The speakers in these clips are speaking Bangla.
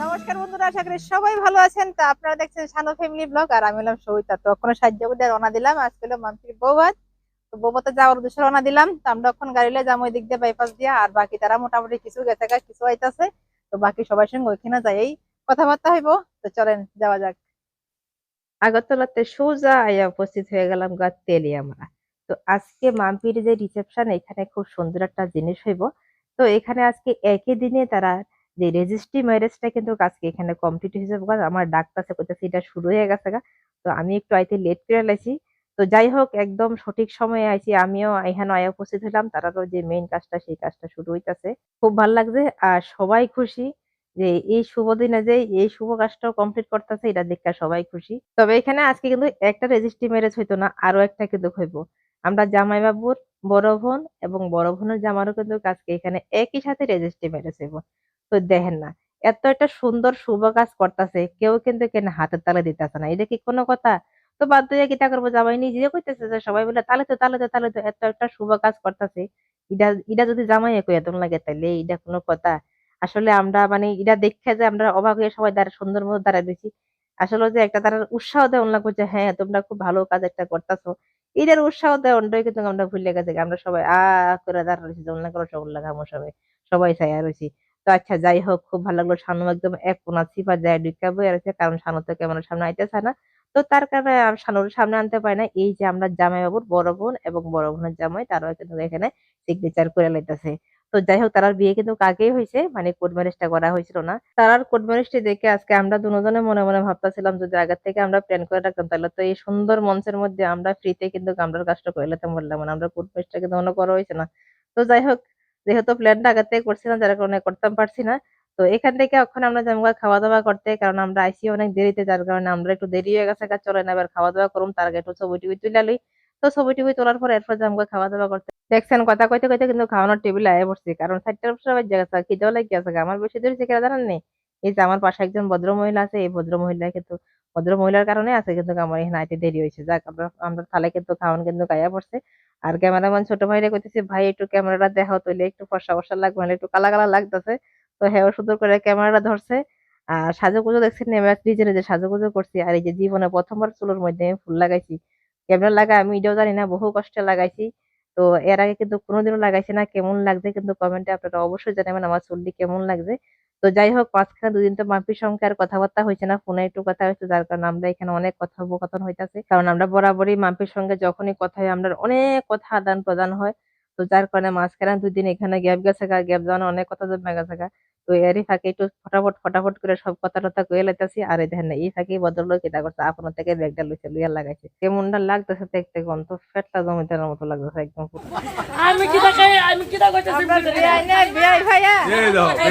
নমস্কার সবাই ভালো আছেন। তা আপনারা দেখছেন শানু ফ্যামিলি ব্লগ আর আমি হলাম সবিতা। তো ওখানে সাহায্য করে রওনা দিলাম। আজকে বৌভাত তো বৌভাতে যাওয়ার উদ্দেশ্যে রওনা দিলাম। তো আমরা এখন গাড়িলে যাব ওই দিক দিয়ে বাইপাস দিয়ে, আর বাকি তারা মোটামুটি কিছু গেছে কিছু আইতাছে। তো বাকি সবার সঙ্গে ওইখানে যাই কথাবার্তা হইব। তো চলেন, যাওয়া যাক। আগরতলাতে সোজা আয়া উপস্থিত হয়ে গেলাম গা, তেলিয়ামরা। তো আজকে মাম্পির যে রিসেপশন এখানে খুব সুন্দর একটা জিনিস হইব। তো এখানে আজকে একই দিনে তারা যে রেজিস্ট্রি ম্যারেজটা কিন্তু আজকে এখানে কমপ্লিট হয়েছে বিকজ আমার ডাকতেছে করতেছে এটা শুরু হয়ে গেছে গা। তো আমি একটু আইতে লেট করে লাইছি। তো যাই হোক, একদম সঠিক সময়ে আইছি। আমিও এখানে আয়া উপস্থিত হলাম তারারও যে মেইন কাজটা, সেই কাজটা শুরু হইতাছে। খুব ভালো লাগছে আর সবাই খুশি যে এই শুভ দিনে যে এই শুভ কাজটাও কমপ্লিট করতেছে, এটা দেখে সবাই খুশি। তবে এখানে আজকে কিন্তু একটা রেজিস্ট্রি ম্যারেজ হইতো না আরও একটা কিন্তু হইব। আমরা জামাই বাবুর বড় বোন এবং বড় বোনের জামারও কিন্তু কাজকে এখানে একই সাথে রেজিস্ট্রি মেরেছে তো দেখেন না, এত একটা সুন্দর, শুভ কাজ করতেছে, কেউ কিন্তু কেন হাতের তালে দিতেছে না। এটা কি কোনো কথা? তো বাধ্য হয়ে কিতা করব? জামাই নিজে কইতেছে যে সবাই বলে, তালে তো তালে তো তালে তো, এত একটা শুভ কাজ করতেছে। এটা এটা যদি জামাই কই এত লাগে তাইলে এটা কোনো কথা? আসলে আমরা মানে এটা দেখে যে আমরা অবাক হয়ে সবাই দাঁড়া, সুন্দর মতো দাঁড়ায় বেশি আসলে যে একটা তারা উৎসাহ দেওয়া লাগবে যে হ্যাঁ তোমরা খুব ভালো কাজ একটা করতেছো। এটার উৎসাহ দেয় অন্যটাই কিন্তু আমরা ভুলে গেছি আমরা সবাই আহ করে সবাই সবাই ছায়া রয়েছি। তো আচ্ছা যাই হোক, খুব ভালো লাগল। সানু একদম এক কোনা চিপা যায় ঢুকাবো আছে কারণ সানু তো ক্যামেরার সামনে আইতেছে না। তো তার কারণে শানুর সামনে আনতে পারি না এই যে আমরা জামাই বাবুর বড় বোন এবং বড় বোনের জামাই, তারাও কিন্তু এখানে সিগনেচার করে লাইতেছে। তো যাই হোক তারার বিয়ে কিন্তু আগেই হয়েছে মানে কোর্ট ম্যারেজটা করা হয়েছিল না। তারার কোর্ট ম্যারেজটি দেখে আজকে আমরা দুজনে মনে মনে ভাবতেছিলাম যদি আগের থেকে আমরা প্ল্যান করে রাখতাম, তাহলে তো এই সুন্দর মঞ্চের মধ্যে আমরা ফ্রিতে কিন্তু আমরা কাজটা করে নিতাম বললাম মানে আমরা কোর্ট ম্যারেজটা কিন্তু মনে করা হয়েছে না। তো যাই হোক যেহেতু প্ল্যানটা আগের থেকে করছি না যার কারণে করতাম পারছি না। তো এখান থেকে এখন আমরা গা খাওয়া দাওয়া করতে, কারণ আমরা আইসি অনেক দেরিতে, যার কারণে আমরা একটু দেরি হয়ে গেছে চলে না, এবার খাওয়া দাওয়া করুম, তার আগে একটু ছবি টবি তুলে তো ছবি টবি তোলার পর এরপর যাব গা খাওয়া দাওয়া করতে দেখছেন, কথা কইতে কইতে কিন্তু খাওয়ানোর টেবিল আয় পড়ছি, কারণ চারটার সময় জায়গা খিদেও লাগে আছে, আমার বেশি দেরি থেকে জানেন নেই এই যে আমার পাশে একজন ভদ্র মহিলা আছে, এই ভদ্র মহিলা কিন্তু ভদ্র মহিলার কারণে আছে কিন্তু আমার এখানে আইতে দেরি হয়েছে, যাক, আমরা তাহলে কিন্তু খাওয়ান কিন্তু গায়া পড়ছে। আর ক্যামেরাম্যান ছোট ভাইরে কইতেছে, ভাই, একটু ক্যামেরাটা দেখাও তাহলে একটু ফর্সা ফর্সা লাগবে একটু কালা কালা লাগতেছে। তো হ্যাঁ সুন্দর করে ক্যামেরাটা ধরছে। আর সাজুগুজু দেখছি নেমে নিজে নিজে সাজুগুজু করছি, আর এই যে জীবনে প্রথমবার চুলোর মধ্যে ফুল লাগাইছি। ক্যামেরা লাগা আমি এটাও জানি না, বহু কষ্টে লাগাইছি। তো এর আগে কিন্তু কোনোদিনও লাগাইছি না, কেমন লাগছে কিন্তু কমেন্টে আপনারা অবশ্যই জানাবেন আমার চুলটি কেমন লাগছে। তো যাই হোক, মাঝখানে দুদিন তো মাপির সঙ্গে আর কথাবার্তা হয়েছে না, ফোনে একটু কথা হয়েছে, যার কারণে আমরা এখানে অনেক কথোপকথন হইতাছে। কারণ আমরা বরাবরই মাপির সঙ্গে যখনই কথা হয়, আমরা অনেক কথা আদান প্রদান হয়। তো যার কারণে মাঝখানে দুদিন এখানে গ্যাপ গেছে গ্যাপ যাওয়ানো অনেক কথা জমে গেছে তো এরই ফাঁকে একটু ফটাফট ফটাফট করে সব কথা টথা কয়ে লাইতাছি। আর এই দেখেন না, এই ফাঁকে ভদ্রলোক এটা করছে। আপনার থেকে ব্যাগটা লইছে লইয়া লাগাইছে। কেমনটা লাগতেছে দেখতে গন্ত ফেটটা জমিতে মতো লাগতেছে একদম আমি কি দেখাই আমি কি দেখাইতেছি ভাইয়া। এই দাও তো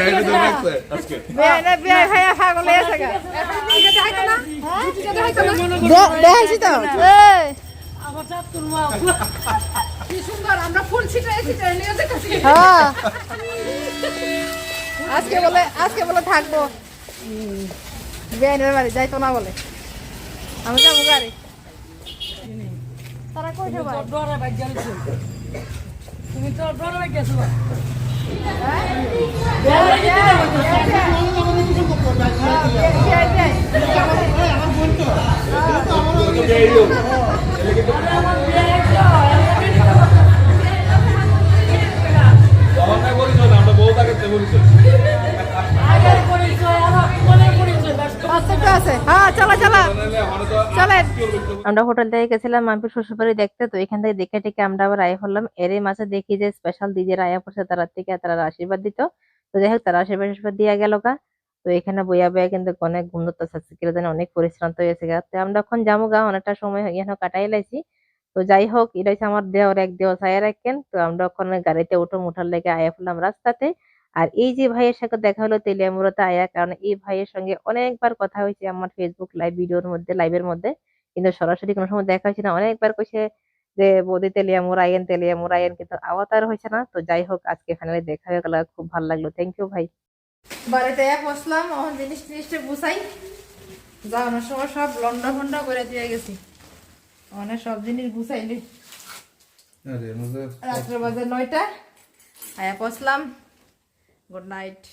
ভাইয়া পাগল হয়ে গা। দে- দেখাইছি তো। এই, আমার সাথ তুলমা। কি সুন্দর আমরা ফুল ছিটাই ছিটাই নিয়ে হ্যাঁ। আজকে বলে আজকে বলে থাকব। বেআইনের বাড়ি যাইতো না বলে। আমি যাব গাড়ি তারা কই যাবা ডরে ভাই গেলছো তুমি তো ডরে ভাই গেছো তখন আমরা হোটেল থেকে গেছিলাম মাম্পির শ্বশুরবাড়ি দেখতে, তো এখান থেকে দেখে টেকে আমরা আবার আয়া হলাম। এরই মাঝে দেখি যে স্পেশাল দিদির আয়া পড়ছে, তারা থেকে তারা আশীর্বাদ দিত। তো যাই হোক, তারা আশীর্বাদ আশীর্বাদ দিয়া গেল গা। তো এখানে বইয়া বইয়া কিন্তু অনেক কিলো জানি অনেক পরিশ্রান্ত হয়েছে গা। তো আমরা এখন যাব গা, অনেকটা সময় এখানে কাটাই লাইছি। তো যাই হোক এটা হচ্ছে আমার দেওয়ার এক দেওয়া ছায়া রাখেন তো আমরা ওখানে গাড়িতে উঠো মুঠার লেগে আয়া ফেললাম রাস্তাতে। আর এই যে ভাইয়ের সাথে দেখা হলো তেলিয়ামুড়াতে আয়া কারণ এই ভাইয়ের সঙ্গে অনেকবার কথা হয়েছে আমার ফেসবুক লাইভ ভিডিওর মধ্যে লাইভের মধ্যে। কিন্তু সরাসরি কোনো সময় দেখা হয়েছে না। অনেকবার কইছে যে বৌদি তেলিয়ামুর আইন তেলিয়ামুর আয়েন কিন্তু আওয়াতার হয়েছে না। তো যাই হোক আজকে ফাইনালি দেখা হয়ে গেল। খুব ভালো লাগল। থ্যাংক ইউ ভাই। বাড়িতে এক বসলাম এখন জিনিস টিনিসটা গুছাই। যাওয়ানোর সময় সব লন্ডা ফন্ডা করে দিয়ে গেছি। অনেক সব জিনিস গুছাইলি। আরে রাত্রে বাজে নয়টা। আয়া পৌঁছলাম Good night.